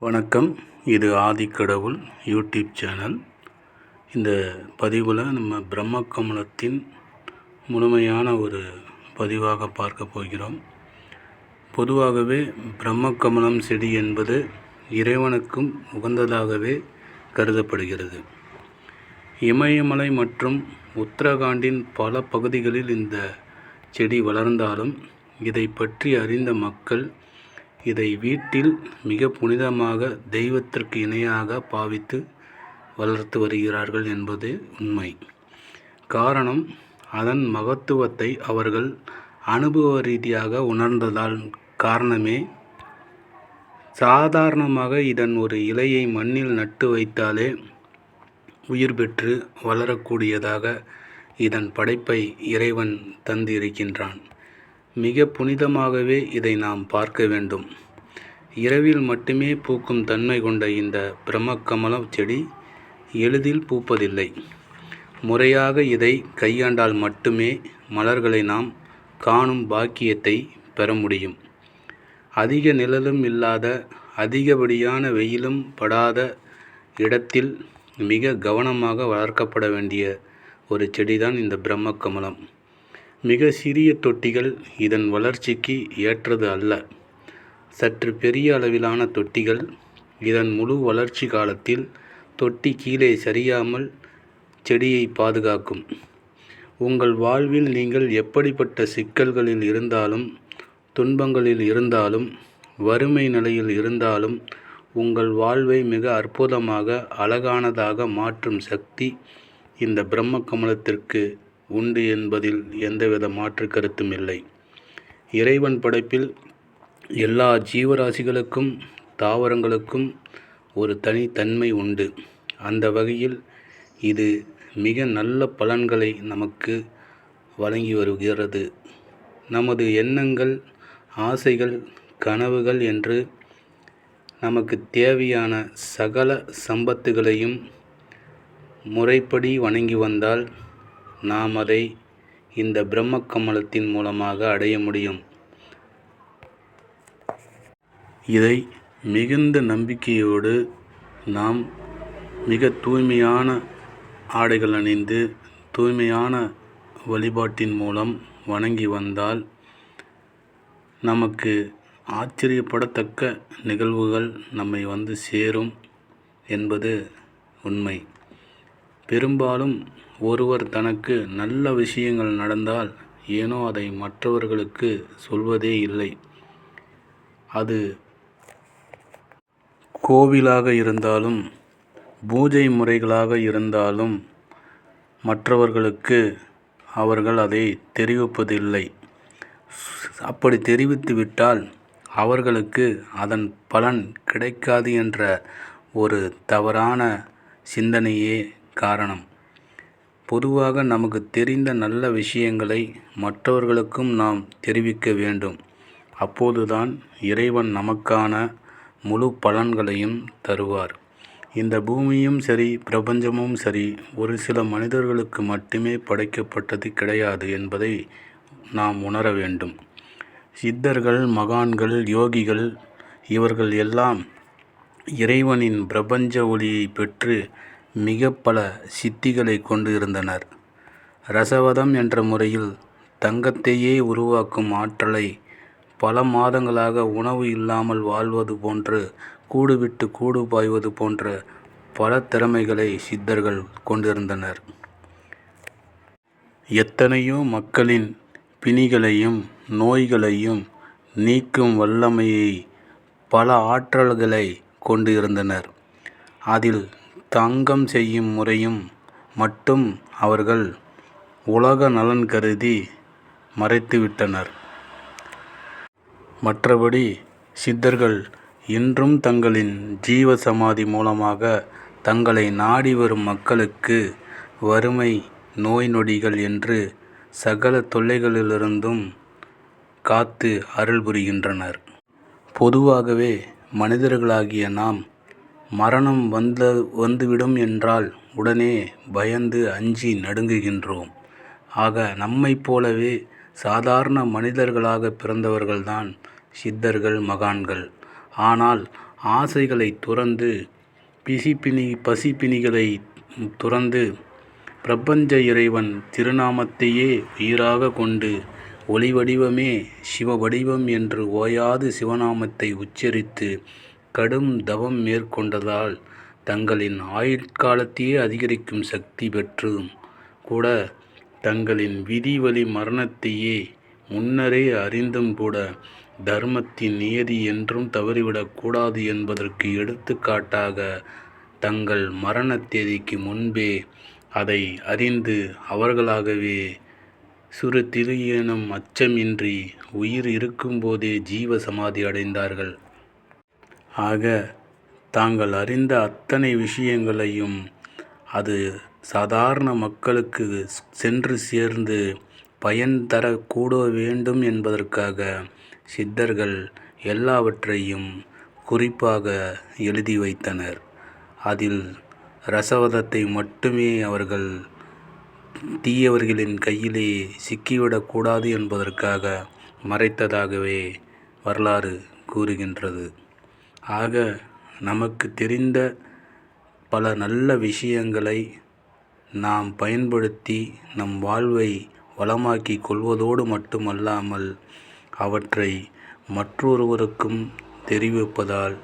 வணக்கம். இது ஆதிக்கடவுள் YouTube channel. இந்த பதிவில் நம்ம பிரம்ம கமலத்தின் முழுமையான ஒரு பதிவாக பார்க்க போகிறோம். பொதுவாகவே பிரம்ம கமலம் செடி என்பது இறைவனுக்கும் உகந்ததாகவே கருதப்படுகிறது. இமயமலை மற்றும் உத்தரகாண்டின் பல பகுதிகளில் இந்த செடி வளர்ந்தாலும் இதை பற்றி அறிந்த மக்கள் இதை வீட்டில் மிக புனிதமாக தெய்வத்திற்கு இணையாக பாவித்து வளர்த்து வருகிறார்கள் என்பது உண்மை. காரணம் அதன் மகத்துவத்தை அவர்கள் அனுபவ ரீதியாக உணர்ந்ததால் காரணமே சாதாரணமாக இதன் ஒரு இலையை மண்ணில் நட்டு வைத்தாலே உயிர் பெற்று வளரக்கூடியதாக இதன் படைப்பை இறைவன் தந்திருக்கின்றான். மிக புனிதமாகவே இதை நாம் பார்க்க வேண்டும். இரவில் மட்டுமே பூக்கும் தன்மை கொண்ட இந்த பிரம்மக்கமலம் செடி எளிதில் பூப்பதில்லை. முறையாக இதை கையாண்டால் மட்டுமே மலர்களை நாம் காணும் பாக்கியத்தை பெற முடியும். அதிக நிழலும் இல்லாத அதிகப்படியான வெயிலும் படாத இடத்தில் மிக கவனமாக வளர்க்கப்பட வேண்டிய ஒரு செடிதான் இந்த பிரம்மக்கமலம். மிக சிறிய தொட்டிகள் இதன் வளர்ச்சிக்கு ஏற்றது அல்ல. சற்று பெரிய அளவிலான தொட்டிகள் இதன் முழு வளர்ச்சி காலத்தில் தொட்டி கீழே சரியாமல் செடியை பாதுகாக்கும். உங்கள் வாழ்வில் நீங்கள் எப்படிப்பட்ட சிக்கல்களில் இருந்தாலும் துன்பங்களில் இருந்தாலும் வறுமை நிலையில் இருந்தாலும் உங்கள் வாழ்வை மிக அற்புதமாக அழகானதாக மாற்றும் சக்தி இந்த பிரம்ம கமலத்திற்கு உண்டு என்பதில் எந்தவித மாற்று கருத்தும் இல்லை. இறைவன் படைப்பில் எல்லா ஜீவராசிகளுக்கும் தாவரங்களுக்கும் ஒரு தனித்தன்மை உண்டு. அந்த வகையில் இது மிக நல்ல பலன்களை நமக்கு வழங்கி வருகிறது. நமது எண்ணங்கள் ஆசைகள் கனவுகள் என்று நமக்கு தேவையான சகல சம்பத்துகளையும் முறைப்படி வணங்கி வந்தால் நாம் அதை இந்த பிரம்ம கமலத்தின் மூலமாக அடைய முடியும். இதை மிகுந்த நம்பிக்கையோடு நாம் மிக தூய்மையான ஆடைகள் அணிந்து தூய்மையான வழிபாட்டின் மூலம் வணங்கி வந்தால் நமக்கு ஆச்சரியப்படத்தக்க நிகழ்வுகள் நம்மை வந்து சேரும் என்பது உண்மை. பெரும்பாலும் ஒருவர் தனக்கு நல்ல விஷயங்கள் நடந்தால் ஏனோ அதை மற்றவர்களுக்கு சொல்வதே இல்லை. அது கோவிலாக இருந்தாலும் பூஜை முறைகளாக இருந்தாலும் மற்றவர்களுக்கு அவர்கள் அதை தெரிவிப்பதில்லை. அப்படி தெரிவித்துவிட்டால் அவர்களுக்கு அதன் பலன் கிடைக்காது என்ற ஒரு தவறான சிந்தனையே காரணம். பொதுவாக நமக்கு தெரிந்த நல்ல விஷயங்களை மற்றவர்களுக்கும் நாம் தெரிவிக்க வேண்டும். அப்போதுதான் இறைவன் நமக்கான முழு பலன்களையும் தருவார். இந்த பூமியும் சரி பிரபஞ்சமும் சரி ஒரு சில மனிதர்களுக்கு மட்டுமே படைக்கப்பட்டது கிடையாது என்பதை நாம் உணர வேண்டும். சித்தர்கள் மகான்கள் யோகிகள் இவர்கள் எல்லாம் இறைவனின் பிரபஞ்ச ஒளியை பெற்று மிக பல சித்திகளை கொண்டு இருந்தனர் ரசவதம் என்ற முறையில் தங்கத்தையே உருவாக்கும் ஆற்றலை பல மாதங்களாக உணவு இல்லாமல் வாழ்வது போன்று கூடு விட்டு கூடு பாய்வது போன்ற பல திறமைகளை சித்தர்கள் கொண்டிருந்தனர். எத்தனையோ மக்களின் பிணிகளையும் நோய்களையும் நீக்கும் வல்லமையை பல ஆற்றல்களை கொண்டு இருந்தனர் அதில் தங்கம் செய்யும் முறையும் மட்டும் அவர்கள் உலக நலன் கருதி மறைத்துவிட்டனர். மற்றபடி சித்தர்கள் இன்றும் தங்களின் ஜீவ சமாதி மூலமாக தங்களை நாடி வரும் மக்களுக்கு வறுமை நோய் நொடிகள் என்று சகல தொல்லைகளிலிருந்தும் காத்து அருள் புரிகின்றனர். பொதுவாகவே மனிதர்களாகிய நாம் மரணம் வந்த வந்துவிடும் என்றால் உடனே பயந்து அஞ்சி நடுங்குகின்றோம். ஆக நம்மைப் போலவே சாதாரண மனிதர்களாக பிறந்தவர்கள்தான் சித்தர்கள் மகான்கள். ஆனால் ஆசைகளை துறந்து பிசிப்பினி பசிப்பினிகளை துறந்து பிரபஞ்ச இறைவன் திருநாமத்தையே உயிராகக் கொண்டு ஒளிவடிவமே சிவவடிவம் என்று ஓயாது சிவநாமத்தை உச்சரித்து கடும் தவம் மேற்கொண்டதால் தங்களின் ஆயுட்காலத்தையே அதிகரிக்கும் சக்தி பெற்றும் கூட தங்களின் விதி வழி மரணத்தையே முன்னரே அறிந்தும் கூட தர்மத்தின் நியதி என்றும் தவறிவிடக்கூடாது என்பதற்கு எடுத்துக்காட்டாக தங்கள் மரண தேதிக்கு முன்பே அதை அறிந்து அவர்களாகவே சிறு எனும் அச்சமின்றி உயிர் இருக்கும்போதே ஜீவ சமாதி அடைந்தார்கள். ஆக தாங்கள் அறிந்த அத்தனை விஷயங்களையும் அது சாதாரண மக்களுக்கு சென்று சேர்ந்து பயன் தரக்கூட வேண்டும் என்பதற்காக சித்தர்கள் எல்லாவற்றையும் குறிப்பாக எழுதி வைத்தனர். அதில் ரசவதத்தை மட்டுமே அவர்கள் தீயவர்களின் கையிலே சிக்கிவிடக்கூடாது என்பதற்காக மறைத்ததாகவே வரலாறு கூறுகின்றது. ஆக நமக்கு தெரிந்த பல நல்ல விஷயங்களை நாம் பயன்படுத்தி நம் வாழ்வை வளமாக்கிக் கொள்வதோடு மட்டுமல்லாமல் அவற்றை மற்றொருவருக்கும் தெரிவிப்பதால்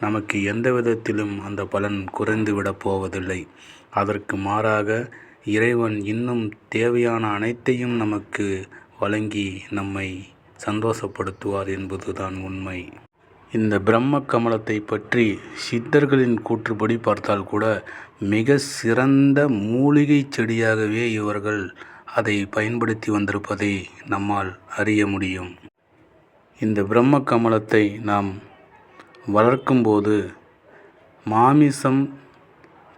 நமக்கு எந்த விதத்திலும் அந்த பலன் குறைந்துவிடப் போவதில்லை. அதற்கு மாறாக இறைவன் இன்னும் தேவையான அனைத்தையும் நமக்கு வழங்கி நம்மை சந்தோஷப்படுத்துவார் என்பதுதான் உண்மை. இந்த பிரம்ம கமலத்தைப் பற்றி சித்தர்களின் கூற்றுப்படி பார்த்தால் கூட மிக சிறந்த மூலிகைச் செடியாகவே இவர்கள் அதை பயன்படுத்தி வந்திருப்பதை நம்மால் அறிய முடியும். இந்த பிரம்ம கமலத்தை நாம் வளர்க்கும்போது மாமிசம்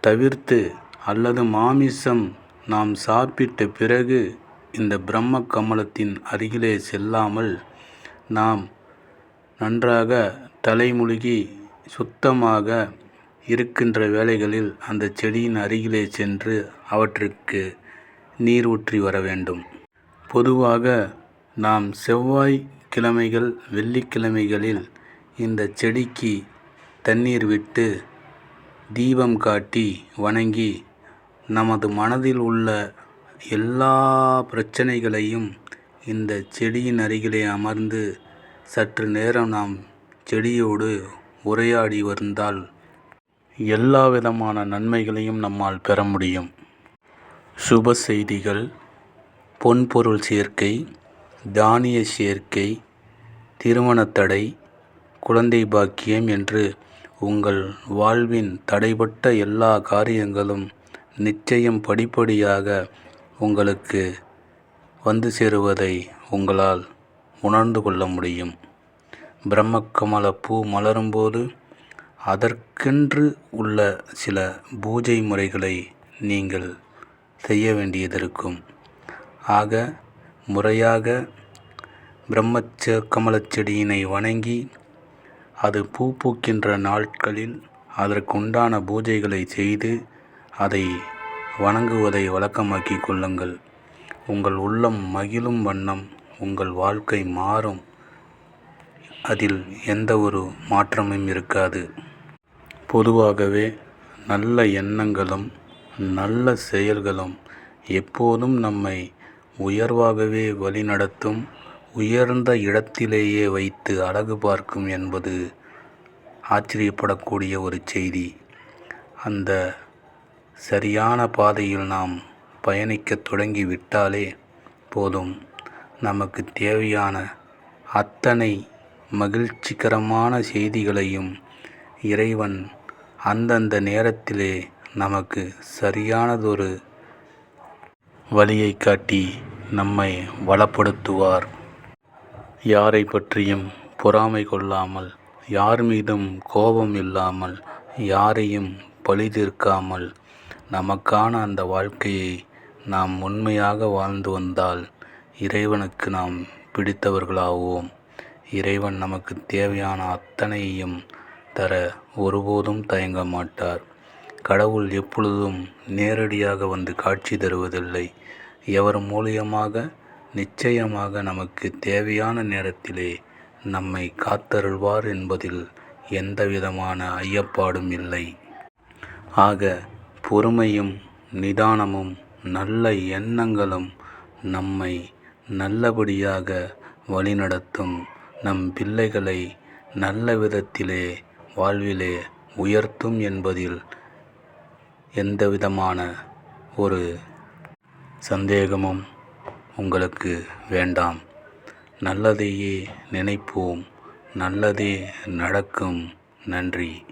தவிர்த்து அல்லது மாமிசம் நாம் சாப்பிட்ட பிறகு இந்த பிரம்ம கமலத்தின் அருகிலே செல்லாமல் நாம் நன்றாக தலைமுழுகி சுத்தமாக இருக்கின்ற வேளைகளில் அந்த செடியின் அருகிலே சென்று அவற்றிற்கு நீர் ஊற்றி வர வேண்டும். பொதுவாக நாம் செவ்வாய் கிழமைகள் வெள்ளிக்கிழமைகளில் இந்த செடிக்கு தண்ணீர் விட்டு தீபம் காட்டி வணங்கி நமது மனதில் உள்ள எல்லா பிரச்சனைகளையும் இந்த செடியின் அருகிலே அமர்ந்து சற்று நேரம் நாம் செடியோடு உரையாடி வந்தால் எல்லாவிதமான நன்மைகளையும் நம்மால் பெற முடியும். சுப செய்திகள் பொன்பொருள் சேர்க்கை தானிய சேர்க்கை திருமணத்தடை குழந்தை பாக்கியம் என்று உங்கள் வாழ்வின் தடைபட்ட எல்லா காரியங்களும் நிச்சயம் படிப்படியாக உங்களுக்கு வந்து சேருவதை உங்களால் உணர்ந்து கொள்ள முடியும். பிரம்ம பூ மலரும்போது அதற்கென்று உள்ள சில பூஜை முறைகளை நீங்கள் செய்ய வேண்டியதிருக்கும். ஆக முறையாக பிரம்மச்ச கமலச் செடியினை வணங்கி அது பூ பூக்கின்ற நாட்களில் அதற்குண்டான பூஜைகளைச் செய்து அதை வணங்குவதை வழக்கமாக்கி கொள்ளுங்கள். உங்கள் உள்ளம் மகிழும் வண்ணம் உங்கள் வாழ்க்கை மாறும். அதில் எந்த ஒரு மாற்றமும் இருக்காது. பொதுவாகவே நல்ல எண்ணங்களும் நல்ல செயல்களும் எப்போதும் நம்மை உயர்வாகவே வழிநடத்தும் உயர்ந்த இடத்திலேயே வைத்து அழகு பார்க்கும் என்பது ஆச்சரியப்படக்கூடிய ஒரு செய்தி. அந்த சரியான பாதையில் நாம் பயணிக்கத் தொடங்கி விட்டாலே போதும் நமக்கு தேவையான அத்தனை மகிழ்ச்சிகரமான செய்திகளையும் இறைவன் அந்தந்த நேரத்திலே நமக்கு சரியானதொரு வழியைக் காட்டி நம்மை வளப்படுத்துவார். யாரை பற்றியும் பொறாமை கொள்ளாமல் யார் மீதும் கோபம் இல்லாமல் யாரையும் பழி தீர்க்காமல் நமக்கான அந்த வாழ்க்கையை நாம் உண்மையாக வாழ்ந்து வந்தால் இறைவனுக்கு நாம் பிடித்தவர்களாவோம். இறைவன் நமக்குத் தேவையான அத்தனையையும் தர ஒருபோதும் தயங்க மாட்டார். கடவுள் எப்பொழுதும் நேரடியாக வந்து காட்சி தருவதில்லை. எவர் மூலியமாக நிச்சயமாக நமக்கு தேவையான நேரத்திலே நம்மை காத்தருள்வார் என்பதில் எந்தவிதமான ஐயப்பாடும் இல்லை ஆக பொறுமையும் நிதானமும் நல்ல எண்ணங்களும் நம்மை நல்லபடியாக வழிநடத்தும் நம் பிள்ளைகளை நல்ல விதத்திலே வாழ்விலே உயர்த்தும் என்பதில் எந்தவிதமான ஒரு சந்தேகமும் உங்களுக்கு வேண்டாம். நல்லதையே நினைப்போம். நல்லதே நடக்கும். நன்றி.